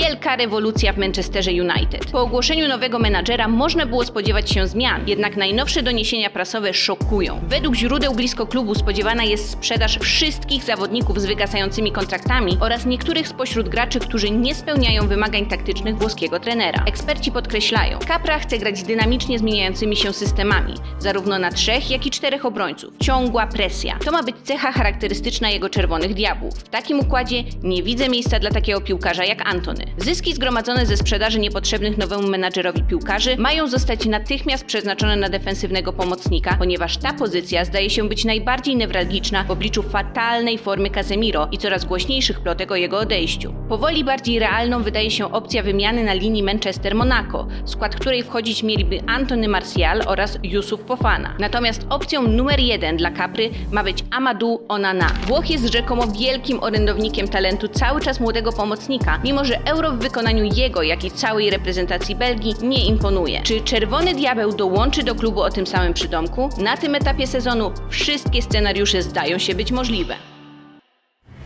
Wielka rewolucja w Manchesterze United. Po ogłoszeniu nowego menadżera można było spodziewać się zmian, jednak najnowsze doniesienia prasowe szokują. Według źródeł blisko klubu spodziewana jest sprzedaż wszystkich zawodników z wygasającymi kontraktami oraz niektórych spośród graczy, którzy nie spełniają wymagań taktycznych włoskiego trenera. Eksperci podkreślają, Capra chce grać dynamicznie zmieniającymi się systemami, zarówno na trzech, jak i czterech obrońców. Ciągła presja. To ma być cecha charakterystyczna jego czerwonych diabłów. W takim układzie nie widzę miejsca dla takiego piłkarza jak Antony. Zyski zgromadzone ze sprzedaży niepotrzebnych nowemu menadżerowi piłkarzy mają zostać natychmiast przeznaczone na defensywnego pomocnika, ponieważ ta pozycja zdaje się być najbardziej newralgiczna w obliczu fatalnej formy Casemiro i coraz głośniejszych plotek o jego odejściu. Powoli bardziej realną wydaje się opcja wymiany na linii Manchester-Monaco, skład której wchodzić mieliby Antony Martial oraz Yusuf Fofana. Natomiast opcją numer jeden dla Capry ma być Amadou Onana. Włoch jest rzekomo wielkim orędownikiem talentu cały czas młodego pomocnika, mimo że euro w wykonaniu jego, jak i całej reprezentacji Belgii nie imponuje. Czy Czerwony Diabeł dołączy do klubu o tym samym przydomku? Na tym etapie sezonu wszystkie scenariusze zdają się być możliwe.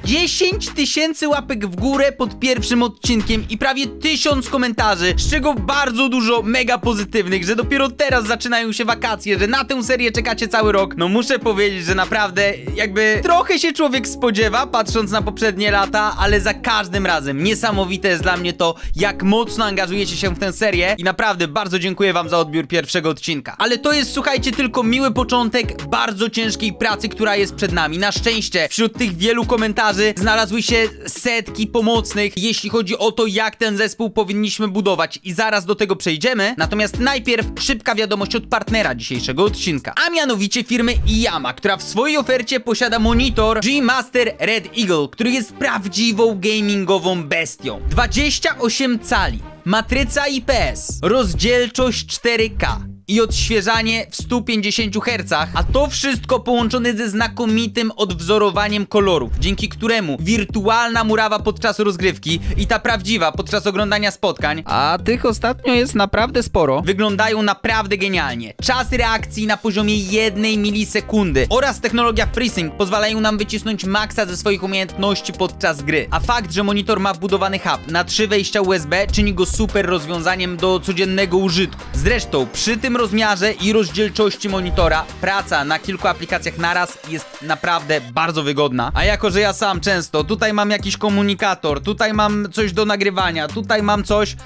10 tysięcy łapek w górę pod pierwszym odcinkiem i prawie 1000 komentarzy, z czego bardzo dużo mega pozytywnych, że dopiero teraz zaczynają się wakacje, że na tę serię czekacie cały rok. No muszę powiedzieć, że naprawdę jakby trochę się człowiek spodziewa, patrząc na poprzednie lata, ale za każdym razem niesamowite jest dla mnie to, jak mocno angażujecie się w tę serię i naprawdę bardzo dziękuję wam za odbiór pierwszego odcinka. Ale to jest, słuchajcie, tylko miły początek bardzo ciężkiej pracy, która jest przed nami. Na szczęście wśród tych wielu komentarzy znalazły się setki pomocnych, jeśli chodzi o to, jak ten zespół powinniśmy budować i zaraz do tego przejdziemy. Natomiast najpierw szybka wiadomość od partnera dzisiejszego odcinka, a mianowicie firmy Iyama, która w swojej ofercie posiada monitor G-Master Red Eagle, który jest prawdziwą gamingową bestią. 28 cali, matryca IPS, rozdzielczość 4K i odświeżanie w 150 Hz, a to wszystko połączone ze znakomitym odwzorowaniem kolorów, dzięki któremu wirtualna murawa podczas rozgrywki i ta prawdziwa podczas oglądania spotkań, a tych ostatnio jest naprawdę sporo, wyglądają naprawdę genialnie. Czas reakcji na poziomie 1 milisekundy oraz technologia FreeSync pozwalają nam wycisnąć maksa ze swoich umiejętności podczas gry, a fakt, że monitor ma wbudowany hub na trzy wejścia USB czyni go super rozwiązaniem do codziennego użytku. Zresztą przy tym rozmiarze i rozdzielczości monitora praca na kilku aplikacjach naraz jest naprawdę bardzo wygodna. A jako, że ja sam często tutaj mam jakiś komunikator, tutaj mam coś do nagrywania, tutaj mam coś,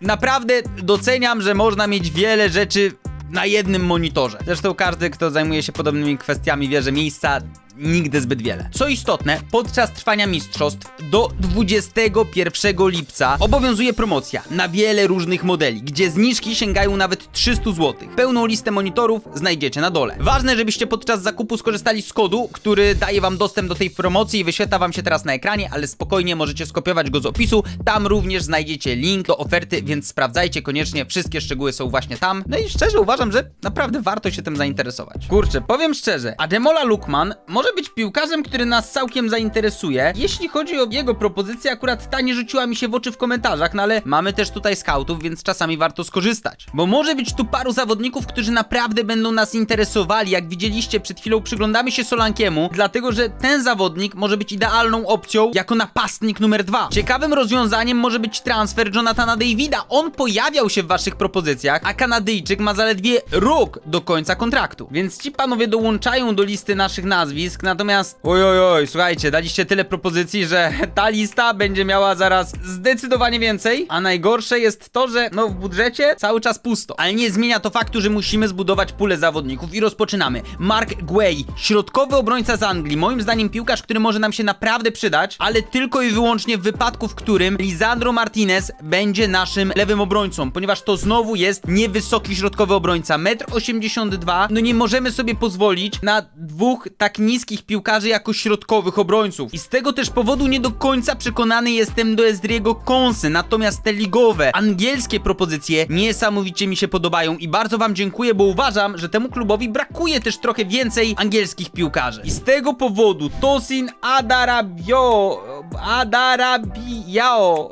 naprawdę doceniam, że można mieć wiele rzeczy na jednym monitorze. Zresztą każdy, kto zajmuje się podobnymi kwestiami, wie, że miejsca nigdy zbyt wiele. Co istotne, podczas trwania mistrzostw do 21 lipca obowiązuje promocja na wiele różnych modeli, gdzie zniżki sięgają nawet 300 zł. Pełną listę monitorów znajdziecie na dole. Ważne, żebyście podczas zakupu skorzystali z kodu, który daje wam dostęp do tej promocji i wyświetla wam się teraz na ekranie, ale spokojnie możecie skopiować go z opisu. Tam również znajdziecie link do oferty, więc sprawdzajcie koniecznie. Wszystkie szczegóły są właśnie tam. No i szczerze uważam, że naprawdę warto się tym zainteresować. Kurczę, powiem szczerze, Ademola Lukman może być piłkarzem, który nas całkiem zainteresuje. Jeśli chodzi o jego propozycję, akurat ta nie rzuciła mi się w oczy w komentarzach, no ale mamy też tutaj scoutów, więc czasami warto skorzystać. Bo może być tu paru zawodników, którzy naprawdę będą nas interesowali. Jak widzieliście przed chwilą, przyglądamy się Solankiemu, dlatego że ten zawodnik może być idealną opcją jako napastnik numer dwa. Ciekawym rozwiązaniem może być transfer Jonathana Davida. On pojawiał się w waszych propozycjach, a Kanadyjczyk ma zaledwie rok do końca kontraktu. Więc ci panowie dołączają do listy naszych nazwisk, natomiast oj, oj, oj, słuchajcie, daliście tyle propozycji, że ta lista będzie miała zaraz zdecydowanie więcej, a najgorsze jest to, że no w budżecie cały czas pusto. Ale nie zmienia to faktu, że musimy zbudować pulę zawodników i rozpoczynamy. Mark Guay, środkowy obrońca z Anglii, moim zdaniem piłkarz, który może nam się naprawdę przydać, ale tylko i wyłącznie w wypadku, w którym Lisandro Martinez będzie naszym lewym obrońcą, ponieważ to znowu jest niewysoki środkowy obrońca, 1,82 m, no nie możemy sobie pozwolić na dwóch tak niskich piłkarzy jako środkowych obrońców. I z tego też powodu nie do końca przekonany jestem do Ezdriego Konsy, natomiast te ligowe, angielskie propozycje niesamowicie mi się podobają i bardzo wam dziękuję, bo uważam, że temu klubowi brakuje też trochę więcej angielskich piłkarzy. I z tego powodu Tosin Adarabio, Adarabiao,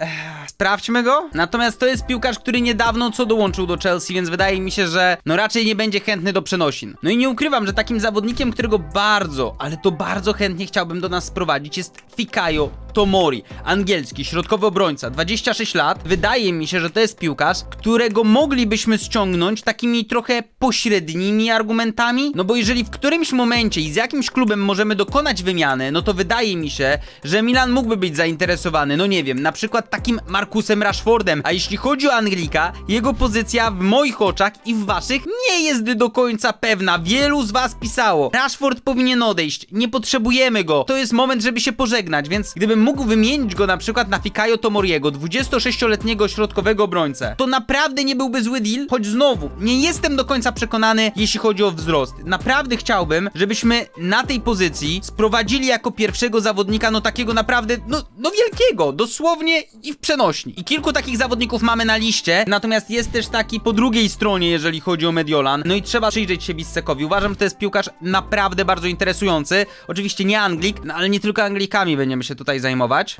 Ech, sprawdźmy go. Natomiast to jest piłkarz, który niedawno co dołączył do Chelsea, więc wydaje mi się, że no raczej nie będzie chętny do przenosin. No i nie ukrywam, że takim zawodnikiem, którego bardzo, ale to bardzo chętnie chciałbym do nas sprowadzić jest Fikayo Tomori, angielski, środkowy obrońca, 26 lat. Wydaje mi się, że to jest piłkarz, którego moglibyśmy ściągnąć takimi trochę pośrednimi argumentami. No bo jeżeli w którymś momencie i z jakimś klubem możemy dokonać wymiany, no to wydaje mi się, że Milan mógłby być zainteresowany, no nie wiem, na przykład takim Markusem Rashfordem. A jeśli chodzi o Anglika, jego pozycja w moich oczach i w waszych nie jest do końca pewna. Wielu z was pisało. Rashford powinien odejść, nie potrzebujemy go. To jest moment, żeby się pożegnać, więc gdybym mógł wymienić go na przykład na Fikayo Tomoriego, 26-letniego środkowego obrońcę, to naprawdę nie byłby zły deal, choć znowu, nie jestem do końca przekonany, jeśli chodzi o wzrost. Naprawdę chciałbym, żebyśmy na tej pozycji sprowadzili jako pierwszego zawodnika, no takiego naprawdę, no, no wielkiego, dosłownie i w przenośni. I kilku takich zawodników mamy na liście, natomiast jest też taki po drugiej stronie, jeżeli chodzi o Mediolan. No i trzeba przyjrzeć się Bissekowi. Uważam, że to jest piłkarz naprawdę bardzo interesujący. Oczywiście nie Anglik, no ale nie tylko Anglikami będziemy się tutaj zajmować,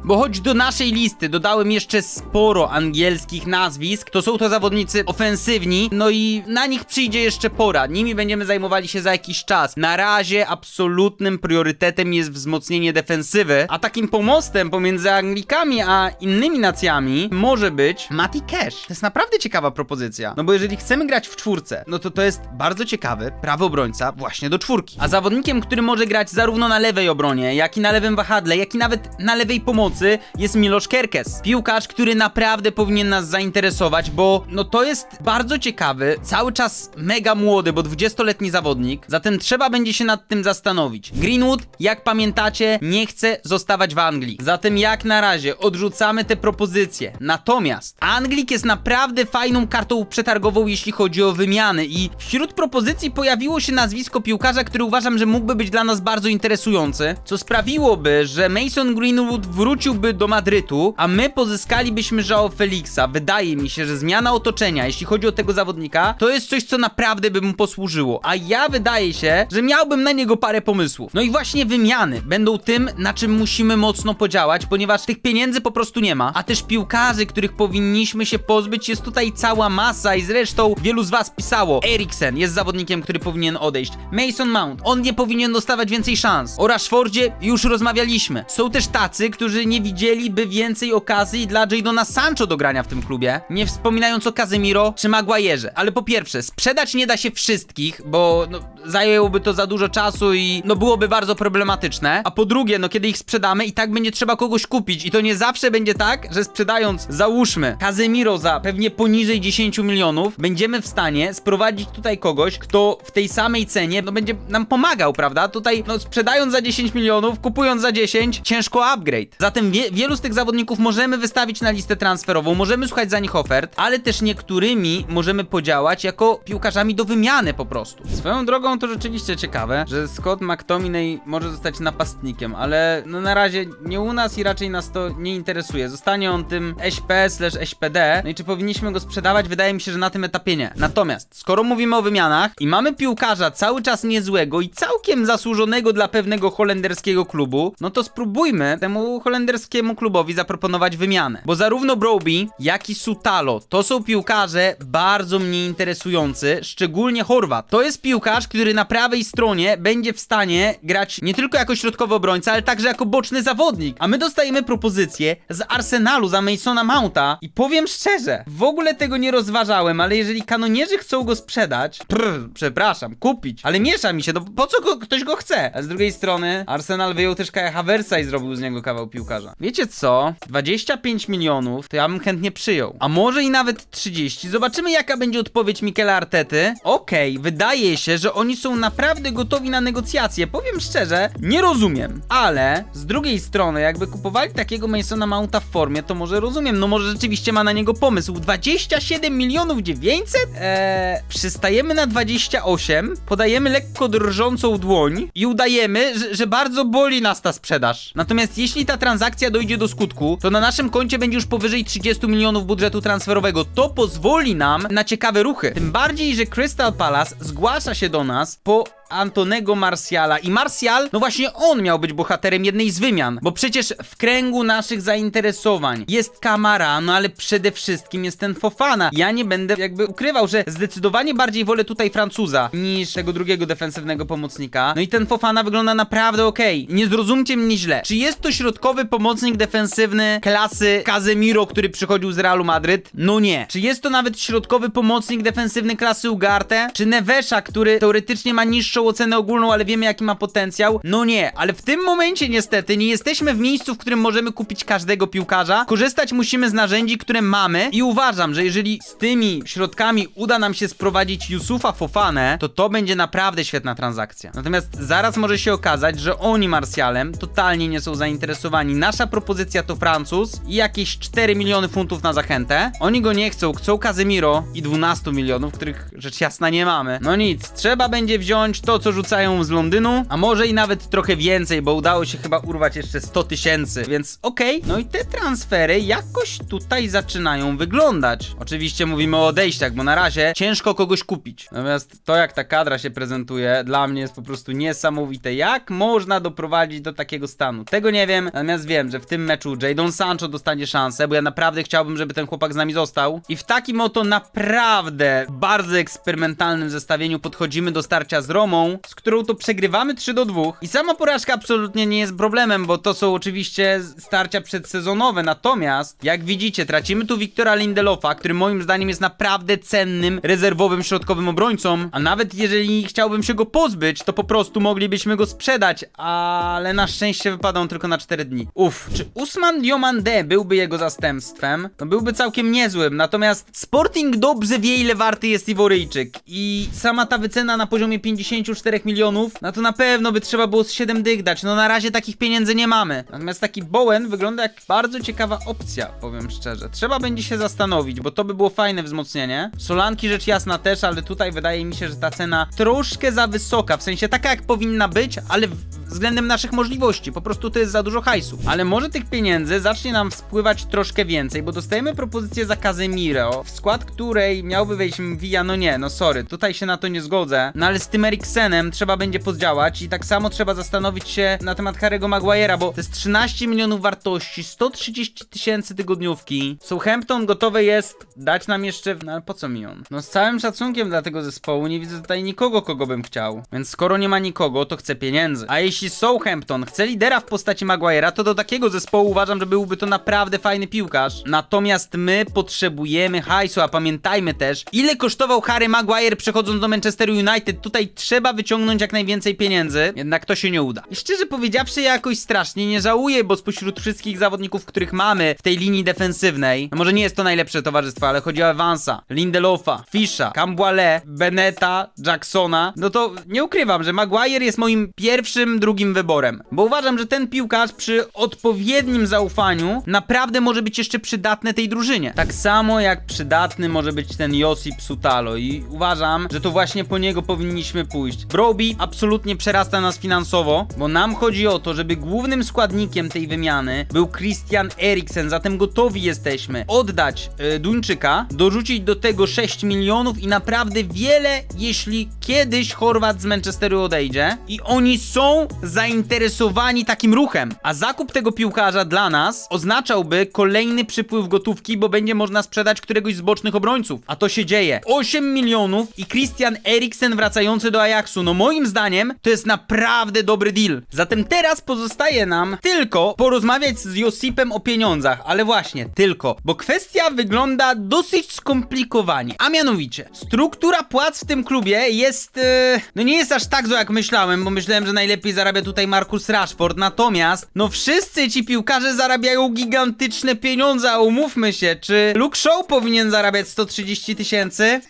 bo choć do naszej listy dodałem jeszcze sporo angielskich nazwisk, to są to zawodnicy ofensywni, no i na nich przyjdzie jeszcze pora. Nimi będziemy zajmowali się za jakiś czas. Na razie absolutnym priorytetem jest wzmocnienie defensywy, a takim pomostem pomiędzy Anglikami a innymi nacjami może być Mati Cash. To jest naprawdę ciekawa propozycja. No bo jeżeli chcemy grać w czwórce, no to to jest bardzo ciekawy prawy obrońca właśnie do czwórki. A zawodnikiem, który może grać zarówno na lewej obronie, jak i na lewym wahadle, jak i nawet na lewej pomocy jest Miloš Kerkes. Piłkarz, który naprawdę powinien nas zainteresować, bo no to jest bardzo ciekawy, cały czas mega młody, bo 20-letni zawodnik, zatem trzeba będzie się nad tym zastanowić. Greenwood, jak pamiętacie, nie chce zostawać w Anglii. Zatem jak na razie odrzucamy te propozycje. Natomiast Anglik jest naprawdę fajną kartą przetargową, jeśli chodzi o wymiany i wśród propozycji pojawiło się nazwisko piłkarza, który uważam, że mógłby być dla nas bardzo interesujący, co sprawiłoby, że Mason Greenwood wróciłby do Madrytu, a my pozyskalibyśmy Joao Felixa. Wydaje mi się, że zmiana otoczenia, jeśli chodzi o tego zawodnika, to jest coś, co naprawdę by mu posłużyło. A ja wydaje się, że miałbym na niego parę pomysłów. No i właśnie wymiany będą tym, na czym musimy mocno podziałać, ponieważ tych pieniędzy po prostu nie ma, a też piłkarzy, których powinniśmy się pozbyć, jest tutaj cała masa i zresztą wielu z was pisało. Eriksen jest zawodnikiem, który powinien odejść. Mason Mount, on nie powinien dostawać więcej szans. O Rashfordzie już rozmawialiśmy. Są też tacy, którzy nie widzieliby więcej okazji dla Jadona Sancho do grania w tym klubie, nie wspominając o Casemiro czy Maguire'ze. Ale po pierwsze, sprzedać nie da się wszystkich, bo no, zajęłoby to za dużo czasu i no byłoby bardzo problematyczne. A po drugie, no kiedy ich sprzedamy i tak będzie trzeba kogoś kupić i to nie zawsze będzie tak, że sprzedając, załóżmy, Casemiro za pewnie poniżej 10 milionów, będziemy w stanie sprowadzić tutaj kogoś, kto w tej samej cenie, no będzie nam pomagał, prawda? Tutaj, no sprzedając za 10 milionów, kupując za 10, ciężko upgrade. Zatem wie, wielu z tych zawodników możemy wystawić na listę transferową, możemy słuchać za nich ofert, ale też niektórymi możemy podziałać jako piłkarzami do wymiany po prostu. Swoją drogą to rzeczywiście ciekawe, że Scott McTominay może zostać napastnikiem, ale no na razie nie u nas i raczej nas to nie interesuje. Zostanie on tym SP slash SPD, no i czy powinniśmy go sprzedawać? Wydaje mi się, że na tym etapie nie. Natomiast, skoro mówimy o wymianach i mamy piłkarza cały czas niezłego i całkiem zasłużonego dla pewnego holenderskiego klubu, no to spróbujmy temu holenderskiemu klubowi zaproponować wymianę. Bo zarówno Broby, jak i Sutalo to są piłkarze bardzo mnie interesujący, szczególnie Horvat. To jest piłkarz, który na prawej stronie będzie w stanie grać nie tylko jako środkowy obrońca, ale także jako boczny zawodnik. A my dostajemy propozycję z Arsenalu za Masona Mounta i powiem szczerze, w ogóle tego nie rozważałem, ale jeżeli kanonierzy chcą go sprzedać, prr, przepraszam, kupić, ale miesza mi się, no po co go, ktoś go chce? A z drugiej strony Arsenal wyjął też Kaja Haversa i zrobił z niego kawał piłkarza. Wiecie co? 25 milionów to ja bym chętnie przyjął. A może i nawet 30. Zobaczymy jaka będzie odpowiedź Mikela Artety. Okej, wydaje się, że oni są naprawdę gotowi na negocjacje. Powiem szczerze, nie rozumiem. Ale z drugiej strony, jakby kupowali takiego Masona Mounta w formie, to może rozumiem. No może rzeczywiście ma na niego pomysł. 27 milionów 900? Eee, przystajemy na 28, podajemy lekko drżącą dłoń i udajemy, że, że bardzo boli nas ta sprzedaż. Natomiast jeśli ta transakcja dojdzie do skutku, to na naszym koncie będzie już powyżej 30 milionów budżetu transferowego. To pozwoli nam na ciekawe ruchy. Tym bardziej, że Crystal Palace zgłasza się do nas po Antonego Martiala. I Martial, no właśnie on miał być bohaterem jednej z wymian, bo przecież w kręgu naszych zainteresowań jest Kamara, no ale przede wszystkim jest ten Fofana. Ja nie będę jakby ukrywał, że zdecydowanie bardziej wolę tutaj Francuza niż tego drugiego defensywnego pomocnika. No i ten Fofana wygląda naprawdę okej. Nie zrozumcie mnie źle. Czy jest to środkowy pomocnik defensywny klasy Casemiro, który przychodził z Realu Madryt? No nie. Czy jest to nawet środkowy pomocnik defensywny klasy Ugarte? Czy Nevesza, który teoretycznie ma niższą ocenę ogólną, ale wiemy jaki ma potencjał? No nie. Ale w tym momencie niestety nie jesteśmy w miejscu, w którym możemy kupić każdego piłkarza. Korzystać musimy z narzędzi, które mamy i uważam, że jeżeli z tymi środkami uda nam się sprowadzić Yusufa Fofanę, to to będzie naprawdę świetna transakcja. Natomiast zaraz może się okazać, że oni Marsjalem totalnie nie są zainteresowani. Nasza propozycja to Francuz i jakieś 4 miliony funtów na zachętę. Oni go nie chcą, chcą Casemiro i 12 milionów, których rzecz jasna nie mamy. No nic, trzeba będzie wziąć to, co rzucają z Londynu, a może i nawet trochę więcej, bo udało się chyba urwać jeszcze 100 tysięcy, więc okej. No i te transfery jakoś tutaj zaczynają wyglądać. Oczywiście mówimy o odejściach, bo na razie ciężko kogoś kupić. Natomiast to, jak ta kadra się prezentuje, dla mnie jest po prostu niesamowite. Jak można doprowadzić do takiego stanu? Tego nie wiem, natomiast wiem, że w tym meczu Jadon Sancho dostanie szansę, bo ja naprawdę chciałbym, żeby ten chłopak z nami został. I w takim oto naprawdę bardzo eksperymentalnym zestawieniu podchodzimy do starcia z Romą, z którą to przegrywamy 3 do 2. I sama porażka absolutnie nie jest problemem, bo to są oczywiście starcia przedsezonowe. Natomiast, jak widzicie, tracimy tu Wiktora Lindelofa, który moim zdaniem jest naprawdę cennym, rezerwowym środkowym obrońcą. A nawet jeżeli chciałbym się go pozbyć, to po prostu moglibyśmy go sprzedać, ale na szczęście wypada on tylko na 4 dni. Uff, czy Usman Diomande byłby jego zastępstwem? To byłby całkiem niezłym, natomiast Sporting dobrze wie ile warty jest Iworyjczyk i sama ta wycena na poziomie 54 milionów, no to na pewno by trzeba było z 7 dych dać, no na razie takich pieniędzy nie mamy. Natomiast taki Bowen wygląda jak bardzo ciekawa opcja, powiem szczerze. Trzeba będzie się zastanowić, bo to by było fajne wzmocnienie. Solanki rzecz jasna też, ale tutaj wydaje mi się, że ta cena troszkę za wysoka, w sensie taka jak powinna być, ale względem naszych możliwości. Po prostu to jest za dużo hajsu. Ale może tych pieniędzy zacznie nam spływać troszkę więcej, bo dostajemy propozycję za Casemiro, w skład której miałby wejść Villa, no nie, no sorry, tutaj się na to nie zgodzę. No ale z tym Eriksenem trzeba będzie podziałać i tak samo trzeba zastanowić się na temat Harry'ego Maguire'a, bo to jest 13 milionów wartości, 130 tysięcy tygodniówki. Southampton gotowe jest dać nam jeszcze, no ale po co mi on? No z całym szacunkiem dla tego zespołu nie widzę tutaj nikogo, kogo bym chciał. Więc skoro nie ma nikogo, to chcę pieniędzy. A jeśli Southampton chce lidera w postaci Maguire'a, to do takiego zespołu uważam, że byłby to naprawdę fajny piłkarz. Natomiast my potrzebujemy hajsu, a pamiętajmy też, ile kosztował Harry Maguire przechodząc do Manchesteru United. Tutaj trzeba wyciągnąć jak najwięcej pieniędzy, jednak to się nie uda. I szczerze powiedziawszy, ja jakoś strasznie nie żałuję, bo spośród wszystkich zawodników, których mamy w tej linii defensywnej, no może nie jest to najlepsze towarzystwo, ale chodzi o Evansa, Lindelofa, Fisha, Camboile, Beneta, Jacksona, no to nie ukrywam, że Maguire jest moim pierwszym, drugim wyborem, bo uważam, że ten piłkarz przy odpowiednim zaufaniu naprawdę może być jeszcze przydatny tej drużynie. Tak samo jak przydatny może być ten Josip Sutalo i uważam, że to właśnie po niego powinniśmy pójść. Broby absolutnie przerasta nas finansowo, bo nam chodzi o to, żeby głównym składnikiem tej wymiany był Christian Eriksen, zatem gotowi jesteśmy. Oddać e, Duńczyka, dorzucić do tego 6 milionów i naprawdę wiele, jeśli kiedyś Chorwat z Manchesteru odejdzie i oni są zainteresowani takim ruchem, a zakup tego piłkarza dla nas oznaczałby kolejny przypływ gotówki, bo będzie można sprzedać któregoś z bocznych obrońców, a to się dzieje. 8 milionów i Christian Eriksen wracający do Ajaxu, no moim zdaniem to jest naprawdę dobry deal. Zatem teraz pozostaje nam tylko porozmawiać z Josipem o pieniądzach, ale właśnie tylko, bo kwestia wygląda dosyć skomplikowanie, a mianowicie struktura płac w tym klubie jest, e, no nie jest aż tak zła jak myślałem, bo myślałem, że najlepiej zarabia tutaj Marcus Rashford, natomiast no wszyscy ci piłkarze zarabiają gigantyczne pieniądze, a umówmy się, czy Luke Shaw powinien zarabiać 130 tysięcy? Eee,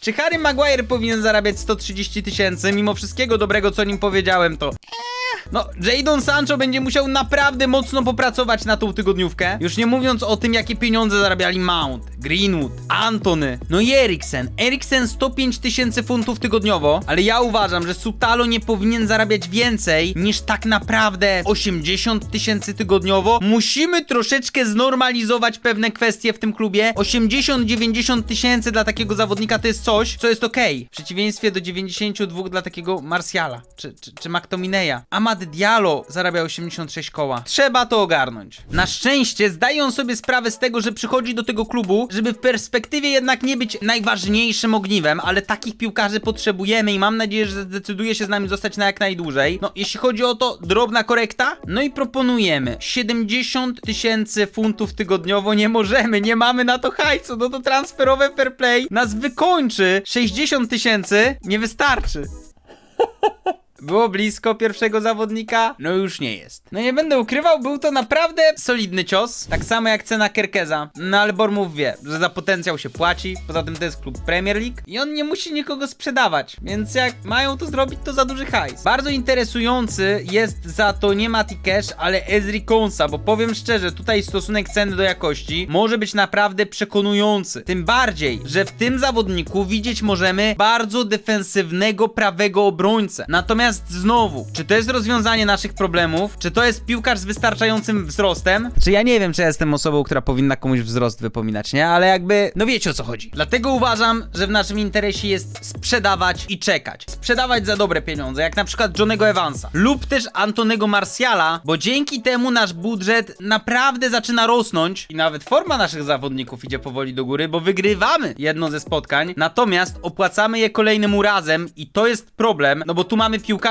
czy Harry Maguire powinien zarabiać 130 tysięcy? Mimo wszystkiego dobrego, co nim powiedziałem, to no, Jadon Sancho będzie musiał naprawdę mocno popracować na tą tygodniówkę. Już nie mówiąc o tym, jakie pieniądze zarabiali Mount, Greenwood, Antony, no i Eriksen. Eriksen 105 tysięcy funtów tygodniowo, ale ja uważam, że Sutalo nie powinien zarabiać więcej niż tak naprawdę 80 tysięcy tygodniowo. Musimy troszeczkę znormalizować pewne kwestie w tym klubie. 80-90 tysięcy dla takiego zawodnika to jest coś, co jest okej. W przeciwieństwie do 92 dla takiego Martiala czy, czy, czy McTominaya. Amad Diallo zarabia 86 koła. Trzeba to ogarnąć. Na szczęście zdaje on sobie sprawę z tego, że przychodzi do tego klubu, żeby w perspektywie jednak nie być najważniejszym ogniwem, ale takich piłkarzy potrzebujemy i mam nadzieję, że zdecyduje się z nami zostać na jak najdłużej. No, jeśli chodzi o to, drobna korekta. No i proponujemy 70 tysięcy funtów tygodniowo. Nie możemy, nie mamy na to hajcu. No to transferowe fair play nas wykończy. 60 tysięcy nie wystarczy. Było blisko pierwszego zawodnika? No już nie jest. No nie będę ukrywał, był to naprawdę solidny cios. Tak samo jak cena Kerkeza. No ale Bormów wie, że za potencjał się płaci. Poza tym to jest klub Premier League i on nie musi nikogo sprzedawać. Więc jak mają to zrobić, to za duży hajs. Bardzo interesujący jest za to nie Mati Cash, ale Ezri Konsa, bo powiem szczerze, tutaj stosunek ceny do jakości może być naprawdę przekonujący. Tym bardziej, że w tym zawodniku widzieć możemy bardzo defensywnego prawego obrońcę. Natomiast znowu, czy to jest rozwiązanie naszych problemów? Czy to jest piłkarz z wystarczającym wzrostem? Czy ja nie wiem, czy ja jestem osobą, która powinna komuś wzrost wypominać, nie? Ale jakby, no wiecie o co chodzi. Dlatego uważam, że w naszym interesie jest sprzedawać i czekać. Sprzedawać za dobre pieniądze, jak na przykład Johnego Evansa lub też Antonego Martiala, bo dzięki temu nasz budżet naprawdę zaczyna rosnąć i nawet forma naszych zawodników idzie powoli do góry, bo wygrywamy jedno ze spotkań, natomiast opłacamy je kolejnym razem i to jest problem, no bo tu mamy piłkarza,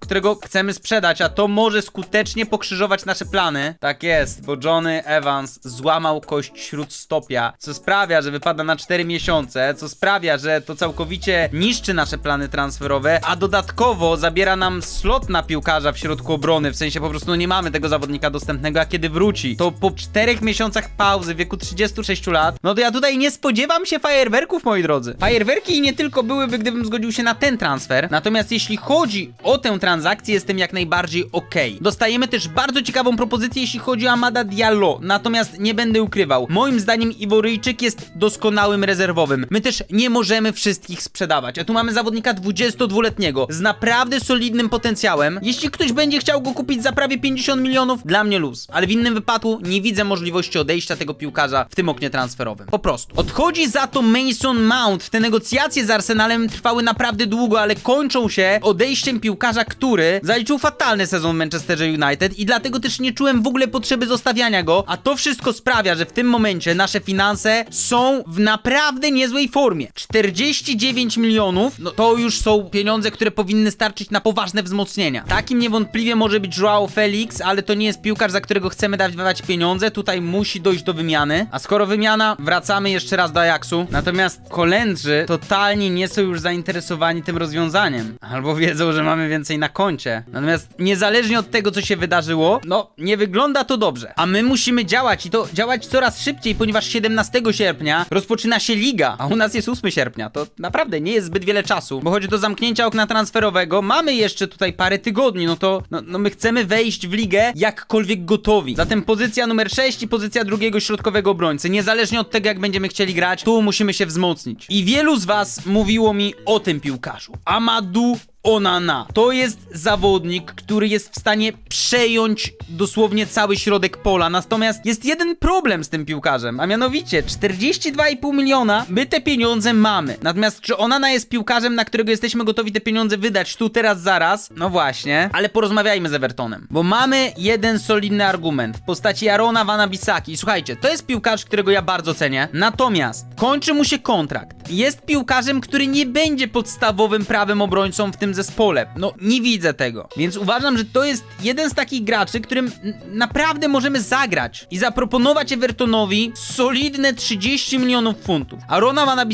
którego chcemy sprzedać, a to może skutecznie pokrzyżować nasze plany. Tak jest, bo Johnny Evans złamał kość śródstopia, co sprawia, że wypada na 4 miesiące, co sprawia, że to całkowicie niszczy nasze plany transferowe, a dodatkowo zabiera nam slot na piłkarza w środku obrony, w sensie po prostu no nie mamy tego zawodnika dostępnego, a kiedy wróci, to po 4 miesiącach pauzy w wieku 36 lat, no to ja tutaj nie spodziewam się fajerwerków, moi drodzy. Fajerwerki nie tylko byłyby, gdybym zgodził się na ten transfer, natomiast jeśli chodzi o tę transakcję, jestem jak najbardziej okej. Dostajemy też bardzo ciekawą propozycję, jeśli chodzi o Amada Diallo, natomiast nie będę ukrywał, moim zdaniem Iworyjczyk jest doskonałym rezerwowym. My też nie możemy wszystkich sprzedawać, a tu mamy zawodnika 22-letniego z naprawdę solidnym potencjałem. Jeśli ktoś będzie chciał go kupić za prawie 50 milionów, dla mnie luz, ale w innym wypadku nie widzę możliwości odejścia tego piłkarza w tym oknie transferowym. Po prostu. Odchodzi za to Mason Mount. Te negocjacje z Arsenalem trwały naprawdę długo, ale kończą się odejściem piłkarza, który zaliczył fatalny sezon w Manchesterze United i dlatego też nie czułem w ogóle potrzeby zostawiania go, a to wszystko sprawia, że w tym momencie nasze finanse są w naprawdę niezłej formie. 49 milionów, no to już są pieniądze, które powinny starczyć na poważne wzmocnienia. Takim niewątpliwie może być Joao Felix, ale to nie jest piłkarz, za którego chcemy dawać pieniądze, tutaj musi dojść do wymiany, a skoro wymiana, wracamy jeszcze raz do Ajaxu. Natomiast Kolendrzy totalnie nie są już zainteresowani tym rozwiązaniem, albo wiedzą, że mamy więcej na koncie. Natomiast niezależnie od tego, co się wydarzyło, no nie wygląda to dobrze. A my musimy działać i to działać coraz szybciej, ponieważ 17 sierpnia rozpoczyna się liga, a u nas jest 8 sierpnia. To naprawdę nie jest zbyt wiele czasu, bo chodzi do zamknięcia okna transferowego. Mamy jeszcze tutaj parę tygodni, no to no, no my chcemy wejść w ligę jakkolwiek gotowi. Zatem pozycja numer 6 i pozycja drugiego środkowego obrońcy. Niezależnie od tego, jak będziemy chcieli grać, tu musimy się wzmocnić. I wielu z was mówiło mi o tym piłkarzu. Amadu Onana. To jest zawodnik, który jest w stanie przejąć dosłownie cały środek pola. Natomiast jest jeden problem z tym piłkarzem, a mianowicie 42,5 miliona. My te pieniądze mamy. Natomiast czy Onana jest piłkarzem, na którego jesteśmy gotowi te pieniądze wydać tu, teraz, zaraz? No właśnie. Ale porozmawiajmy z Evertonem. Bo mamy jeden solidny argument w postaci Arona Vana Bisaki. I słuchajcie, to jest piłkarz, którego ja bardzo cenię. Natomiast kończy mu się kontrakt. Jest piłkarzem, który nie będzie podstawowym prawym obrońcą w tym zespole. No, nie widzę tego. Więc uważam, że to jest jeden z takich graczy, którym naprawdę możemy zagrać i zaproponować Evertonowi solidne 30 milionów funtów. Arona ma na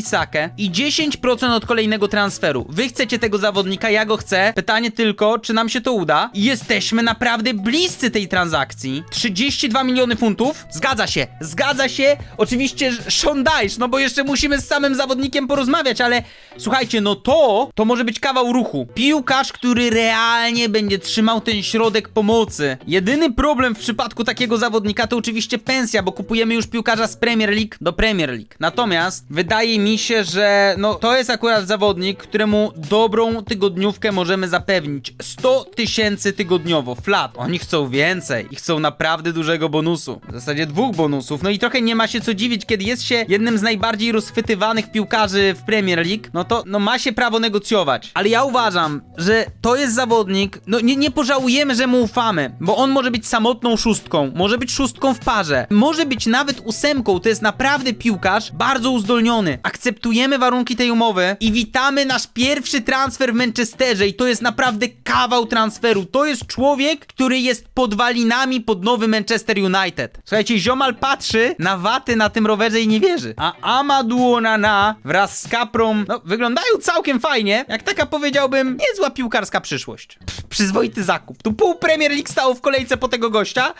i 10% od kolejnego transferu. Wy chcecie tego zawodnika, ja go chcę. Pytanie tylko, czy nam się to uda? I jesteśmy naprawdę bliscy tej transakcji. 32 miliony funtów? Zgadza się, zgadza się. Oczywiście Dyche, no bo jeszcze musimy z samym zawodnikiem zawodnikiem porozmawiać, ale słuchajcie, no to, to może być kawał ruchu. Piłkarz, który realnie będzie trzymał ten środek pomocy. Jedyny problem w przypadku takiego zawodnika to oczywiście pensja, bo kupujemy już piłkarza z Premier League do Premier League. Natomiast wydaje mi się, że no to jest akurat zawodnik, któremu dobrą tygodniówkę możemy zapewnić. 100 tysięcy tygodniowo, flat. Oni chcą więcej i chcą naprawdę dużego bonusu. W zasadzie dwóch bonusów. No i trochę nie ma się co dziwić, kiedy jest się jednym z najbardziej rozchwytywanych piłkarzy w Premier League, no to no ma się prawo negocjować. Ale ja uważam, że to jest zawodnik, no nie, nie pożałujemy, że mu ufamy, bo on może być samotną szóstką, może być szóstką w parze, może być nawet ósemką, to jest naprawdę piłkarz bardzo uzdolniony. Akceptujemy warunki tej umowy i witamy nasz pierwszy transfer w Manchesterze i to jest naprawdę kawał transferu. To jest człowiek, który jest podwalinami pod nowy Manchester United. Słuchajcie, ziomal patrzy na waty na tym rowerze i nie wierzy. A Amadou Onana wraz z Kaprą, no wyglądają całkiem fajnie, jak taka powiedziałbym niezła piłkarska przyszłość. Pff, przyzwoity zakup. Tu pół Premier League stało w kolejce po tego gościa,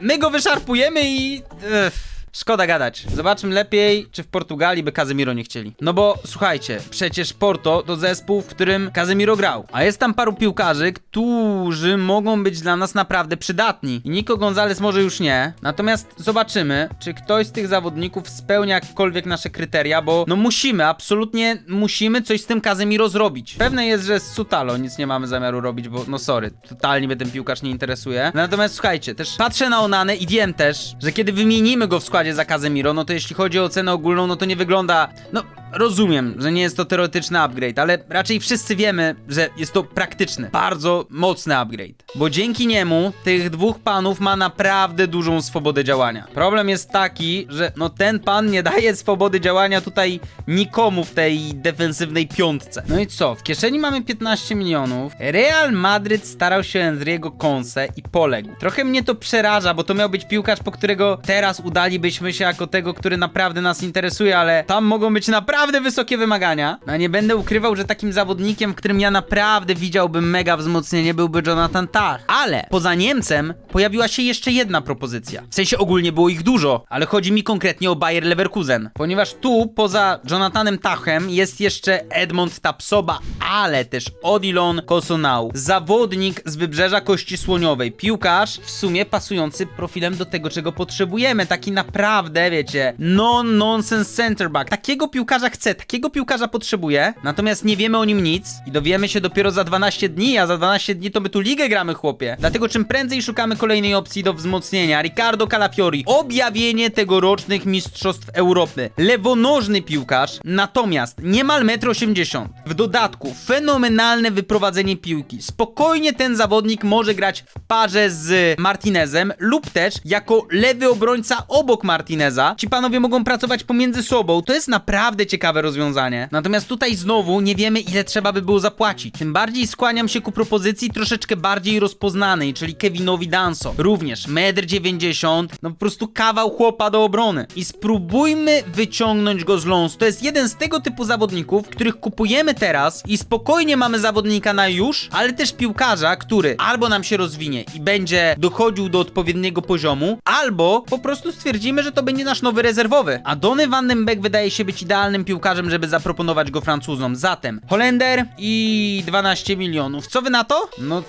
my go wyszarpujemy i... Ech. Szkoda gadać. Zobaczmy lepiej, czy w Portugalii by Casemiro nie chcieli. No bo słuchajcie, przecież Porto to zespół, w którym Casemiro grał. A jest tam paru piłkarzy, którzy mogą być dla nas naprawdę przydatni. I Nico Gonzalez może już nie. Natomiast zobaczymy, czy ktoś z tych zawodników spełnia jakkolwiek nasze kryteria, bo no musimy, absolutnie musimy coś z tym Casemiro zrobić. Pewne jest, że z Sutalo nic nie mamy zamiaru robić, bo no sorry, totalnie mnie ten piłkarz nie interesuje. Natomiast słuchajcie, też patrzę na Onanę i wiem też, że kiedy wymienimy go w składzie za Casemiro, no to jeśli chodzi o cenę ogólną, no to nie wygląda, no rozumiem, że nie jest to teoretyczny upgrade, ale raczej wszyscy wiemy, że jest to praktyczny, bardzo mocny upgrade. Bo dzięki niemu tych dwóch panów ma naprawdę dużą swobodę działania. Problem jest taki, że no ten pan nie daje swobody działania tutaj nikomu w tej defensywnej piątce. No i co? W kieszeni mamy 15 milionów. Real Madryt starał się Enriego Conce i poległ. Trochę mnie to przeraża, bo to miał być piłkarz, po którego teraz udalibyśmy się jako tego, który naprawdę nas interesuje, ale tam mogą być naprawdę wysokie wymagania. No nie będę ukrywał, że takim zawodnikiem, w którym ja naprawdę widziałbym mega wzmocnienie, byłby Jonathan Tah. Ale poza Niemcem pojawiła się jeszcze jedna propozycja. W sensie ogólnie było ich dużo, ale chodzi mi konkretnie o Bayer Leverkusen. Ponieważ tu, poza Jonathanem Tachem, jest jeszcze Edmond Tapsoba, ale też Odilon Kosonau. Zawodnik z wybrzeża Kości Słoniowej. Piłkarz w sumie pasujący profilem do tego, czego potrzebujemy. Taki naprawdę, wiecie, non-nonsense center back. Takiego piłkarza chcę, takiego piłkarza potrzebuję. Natomiast nie wiemy o nim nic i dowiemy się dopiero za 12 dni, a za 12 dni to my tu ligę gramy, chłopie. Dlatego czym prędzej szukamy kolejnej opcji do wzmocnienia. Ricardo Calafiori. Objawienie tegorocznych Mistrzostw Europy. Lewonożny piłkarz, natomiast niemal 1,80 m. W dodatku fenomenalne wyprowadzenie piłki. Spokojnie ten zawodnik może grać w parze z Martinezem lub też jako lewy obrońca obok Martineza. Ci panowie mogą pracować pomiędzy sobą. To jest naprawdę ciekawe rozwiązanie. Natomiast tutaj znowu nie wiemy ile trzeba by było zapłacić. Tym bardziej skłaniam się ku propozycji troszeczkę bardziej rozpoznanej, czyli Kevinowi Danso. Również 1,90 m, no po prostu kawał chłopa do obrony. I spróbujmy wyciągnąć go z ląsu. To jest jeden z tego typu zawodników, których kupujemy teraz i spokojnie mamy zawodnika na już, ale też piłkarza, który albo nam się rozwinie i będzie dochodził do odpowiedniego poziomu, albo po prostu stwierdzimy, że to będzie nasz nowy rezerwowy. A Donny van wydaje się być idealnym piłkarzem, żeby zaproponować go Francuzom. Zatem Holender i 12 milionów. Co wy na to? No,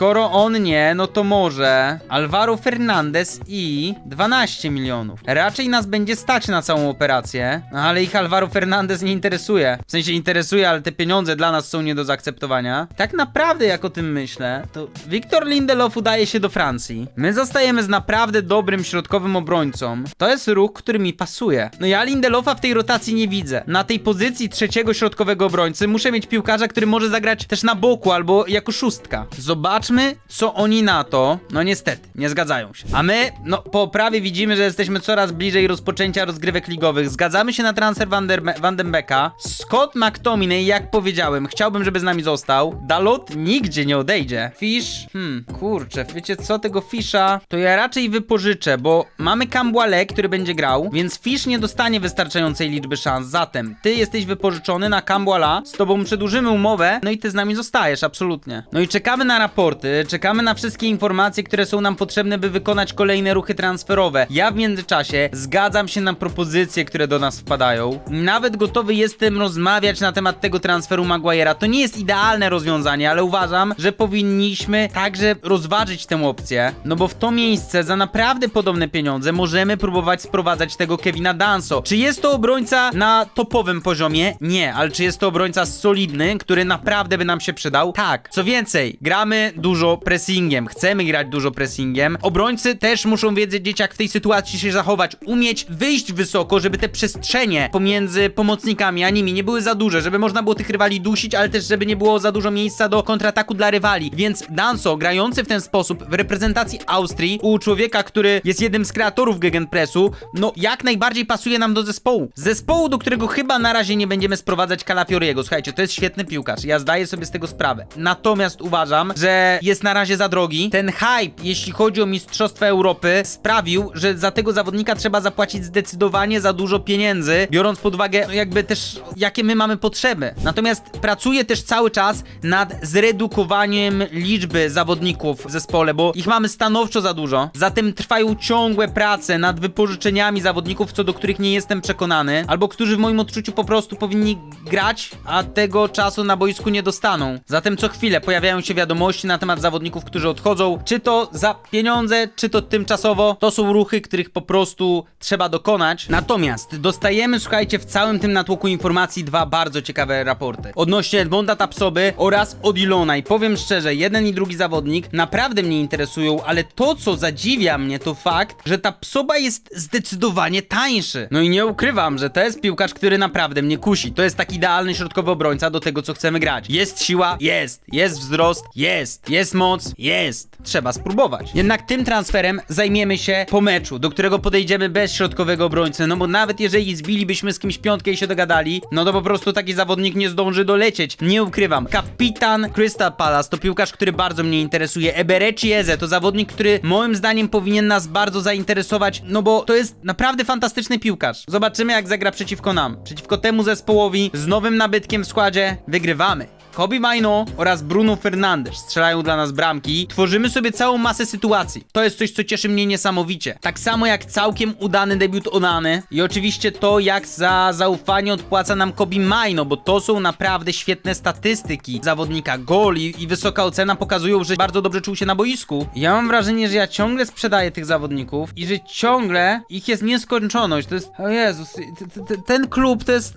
skoro on nie, no to może Alvaro Fernandez i 12 milionów. Raczej nas będzie stać na całą operację, no ale ich Alvaro Fernandez nie interesuje. W sensie interesuje, ale te pieniądze dla nas są nie do zaakceptowania. Tak naprawdę, jak o tym myślę, to Wiktor Lindelof udaje się do Francji. My zostajemy z naprawdę dobrym środkowym obrońcą. To jest ruch, który mi pasuje. No ja Lindelofa w tej rotacji nie widzę. Na tej pozycji trzeciego środkowego obrońcy muszę mieć piłkarza, który może zagrać też na boku albo jako szóstka. Zobaczmy, co oni na to. No niestety, nie zgadzają się. A my, no po oprawie widzimy, że jesteśmy coraz bliżej rozpoczęcia rozgrywek ligowych. Zgadzamy się na transfer Van. Scott McTominay, jak powiedziałem, chciałbym, żeby z nami został. Dalot nigdzie nie odejdzie. Fish, hmm, kurczę, wiecie co, tego Fisha to ja raczej wypożyczę, bo mamy Cambuale, który będzie grał, więc Fish nie dostanie wystarczającej liczby szans. Zatem, ty jesteś wypożyczony na Cambuala, z tobą przedłużymy umowę, no i ty z nami zostajesz, absolutnie. No i czekamy na raport raporty, czekamy na wszystkie informacje, które są nam potrzebne, by wykonać kolejne ruchy transferowe. Ja w międzyczasie zgadzam się na propozycje, które do nas wpadają. Nawet gotowy jestem rozmawiać na temat tego transferu Maguire'a. To nie jest idealne rozwiązanie, ale uważam, że powinniśmy także rozważyć tę opcję, no bo w to miejsce za naprawdę podobne pieniądze możemy próbować sprowadzać tego Kevina Danso. Czy jest to obrońca na topowym poziomie? Nie, ale czy jest to obrońca solidny, który naprawdę by nam się przydał? Tak. Co więcej, gramy dużo pressingiem, chcemy grać dużo pressingiem. Obrońcy też muszą wiedzieć, jak w tej sytuacji się zachować, umieć wyjść wysoko, żeby te przestrzenie pomiędzy pomocnikami a nimi nie były za duże, żeby można było tych rywali dusić, ale też żeby nie było za dużo miejsca do kontrataku dla rywali. Więc Danso, grający w ten sposób w reprezentacji Austrii, u człowieka, który jest jednym z kreatorów Gegenpressu, no jak najbardziej pasuje nam do zespołu. Zespołu, do którego chyba na razie nie będziemy sprowadzać Calafioriego. Słuchajcie, to jest świetny piłkarz, ja zdaję sobie z tego sprawę. Natomiast uważam, że jest na razie za drogi. Ten hype, jeśli chodzi o Mistrzostwa Europy, sprawił, że za tego zawodnika trzeba zapłacić zdecydowanie za dużo pieniędzy, biorąc pod uwagę no jakby też jakie my mamy potrzeby. Natomiast pracuję też cały czas nad zredukowaniem liczby zawodników w zespole, bo ich mamy stanowczo za dużo. Zatem trwają ciągłe prace nad wypożyczeniami zawodników, co do których nie jestem przekonany, albo którzy w moim odczuciu po prostu powinni grać, a tego czasu na boisku nie dostaną. Zatem co chwilę pojawiają się wiadomości na temat zawodników, którzy odchodzą, czy to za pieniądze, czy to tymczasowo. To są ruchy, których po prostu trzeba dokonać. Natomiast dostajemy, słuchajcie, w całym tym natłoku informacji dwa bardzo ciekawe raporty. Odnośnie Edmonda Tapsoby oraz Odilona. I powiem szczerze, jeden i drugi zawodnik naprawdę mnie interesują, ale to, co zadziwia mnie, to fakt, że ta psoba jest zdecydowanie tańszy. No i nie ukrywam, że to jest piłkarz, który naprawdę mnie kusi. To jest taki idealny środkowy obrońca do tego, co chcemy grać. Jest siła? Jest. Jest wzrost? Jest. Jest moc? Jest. Trzeba spróbować. Jednak tym transferem zajmiemy się po meczu, do którego podejdziemy bez środkowego obrońcy, no bo nawet jeżeli zbilibyśmy z kimś piątkę i się dogadali, no to po prostu taki zawodnik nie zdąży dolecieć. Nie ukrywam. Kapitan Crystal Palace to piłkarz, który bardzo mnie interesuje. Eberechi Eze to zawodnik, który moim zdaniem powinien nas bardzo zainteresować, no bo to jest naprawdę fantastyczny piłkarz. Zobaczymy jak zagra przeciwko nam. Przeciwko temu zespołowi z nowym nabytkiem w składzie wygrywamy. Kobe Maino oraz Bruno Fernandes strzelają dla nas bramki. Tworzymy sobie całą masę sytuacji. To jest coś, co cieszy mnie niesamowicie. Tak samo jak całkiem udany debiut Onany i oczywiście to, jak za zaufanie odpłaca nam Kobe Maino, bo to są naprawdę świetne statystyki zawodnika. Gol i, wysoka ocena pokazują, że bardzo dobrze czuł się na boisku. Ja mam wrażenie, że ja ciągle sprzedaję tych zawodników i że ciągle ich jest nieskończoność. To jest, o Jezus, ten klub to jest,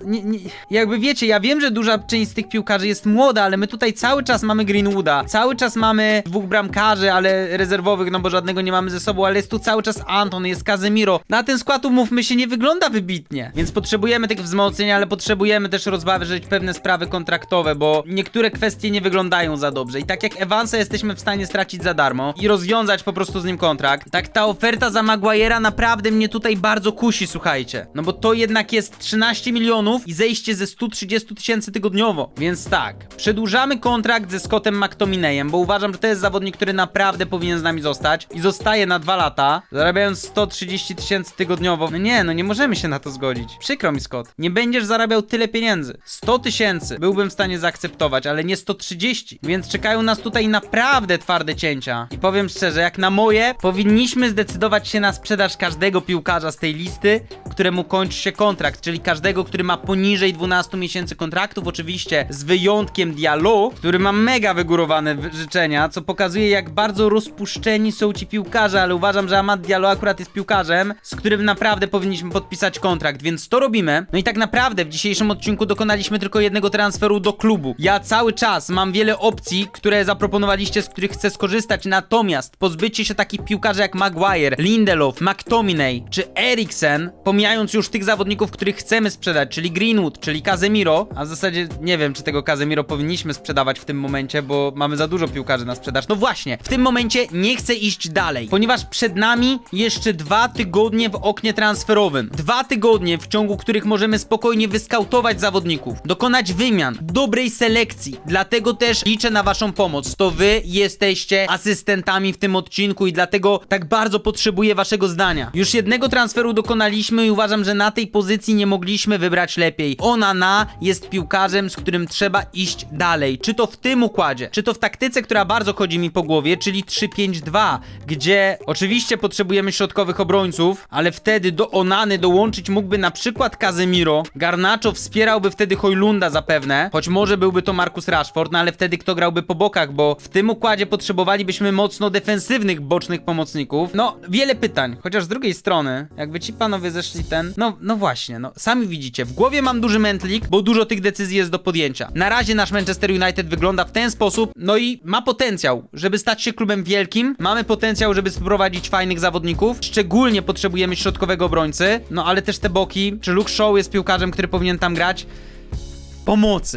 jakby wiecie, ja wiem, że duża część z tych piłkarzy jest młoda, ale my tutaj cały czas mamy Greenwooda, cały czas mamy dwóch bramkarzy, ale rezerwowych, no bo żadnego nie mamy ze sobą, ale jest tu cały czas Anton, jest Casemiro. Na ten skład, umówmy się, nie wygląda wybitnie, więc potrzebujemy tych wzmocnień, ale potrzebujemy też rozważyć pewne sprawy kontraktowe, bo niektóre kwestie nie wyglądają za dobrze. I tak jak Evansa jesteśmy w stanie stracić za darmo i rozwiązać po prostu z nim kontrakt, tak ta oferta za Maguire'a naprawdę mnie tutaj bardzo kusi, słuchajcie, no bo to jednak jest 13 milionów i zejście ze 130 tysięcy tygodniowo, więc tak, przedłużamy kontrakt ze Scottem McTominayem, bo uważam, że to jest zawodnik, który naprawdę powinien z nami zostać i zostaje na dwa lata, zarabiając 130 tysięcy tygodniowo. No nie, no nie możemy się na to zgodzić. Przykro mi, Scott. Nie będziesz zarabiał tyle pieniędzy. 100 tysięcy byłbym w stanie zaakceptować, ale nie 130. Więc czekają nas tutaj naprawdę twarde cięcia. I powiem szczerze, jak na moje, powinniśmy zdecydować się na sprzedaż każdego piłkarza z tej listy, któremu kończy się kontrakt, czyli każdego, który ma poniżej 12 miesięcy kontraktów, oczywiście z wyjątkiem Diallo, który ma mega wygórowane wy- życzenia, co pokazuje jak bardzo rozpuszczeni są ci piłkarze, ale uważam, że Amad Diallo akurat jest piłkarzem, z którym naprawdę powinniśmy podpisać kontrakt, więc to robimy. No i tak naprawdę w dzisiejszym odcinku dokonaliśmy tylko jednego transferu do klubu. Ja cały czas mam wiele opcji, które zaproponowaliście, z których chcę skorzystać, natomiast pozbycie się takich piłkarzy jak Maguire, Lindelof, McTominay czy Eriksen, pomijając już tych zawodników, których chcemy sprzedać, czyli Greenwood, czyli Casemiro, a w zasadzie nie wiem, czy tego Casemiro powinniśmy sprzedawać w tym momencie, bo mamy za dużo piłkarzy na sprzedaż. No właśnie, w tym momencie nie chcę iść dalej, ponieważ przed nami jeszcze dwa tygodnie w oknie transferowym. Dwa tygodnie, w ciągu których możemy spokojnie wyskautować zawodników, dokonać wymian, dobrej selekcji. Dlatego też liczę na waszą pomoc. To wy jesteście asystentami w tym odcinku i dlatego tak bardzo potrzebuję waszego zdania. Już jednego transferu dokonaliśmy i uważam, że na tej pozycji nie mogliśmy wybrać lepiej. Onana jest piłkarzem, z którym trzeba iść dalej, czy to w tym układzie, czy to w taktyce, która bardzo chodzi mi po głowie, czyli 3-5-2, gdzie oczywiście potrzebujemy środkowych obrońców, ale wtedy do Onany dołączyć mógłby na przykład Casemiro, Garnacho wspierałby wtedy Hojlunda zapewne, choć może byłby to Marcus Rashford, no ale wtedy kto grałby po bokach, bo w tym układzie potrzebowalibyśmy mocno defensywnych bocznych pomocników. No, wiele pytań, chociaż z drugiej strony, jakby ci panowie zeszli ten, no, no właśnie, no, sami widzicie, w głowie mam duży mętlik, bo dużo tych decyzji jest do podjęcia. Na razie nasz Manchester United wygląda w ten sposób, no i ma potencjał, żeby stać się klubem wielkim, mamy potencjał, żeby sprowadzić fajnych zawodników, szczególnie potrzebujemy środkowego obrońcy, no ale też te boki, czy Luke Shaw jest piłkarzem, który powinien tam grać? Pomocy.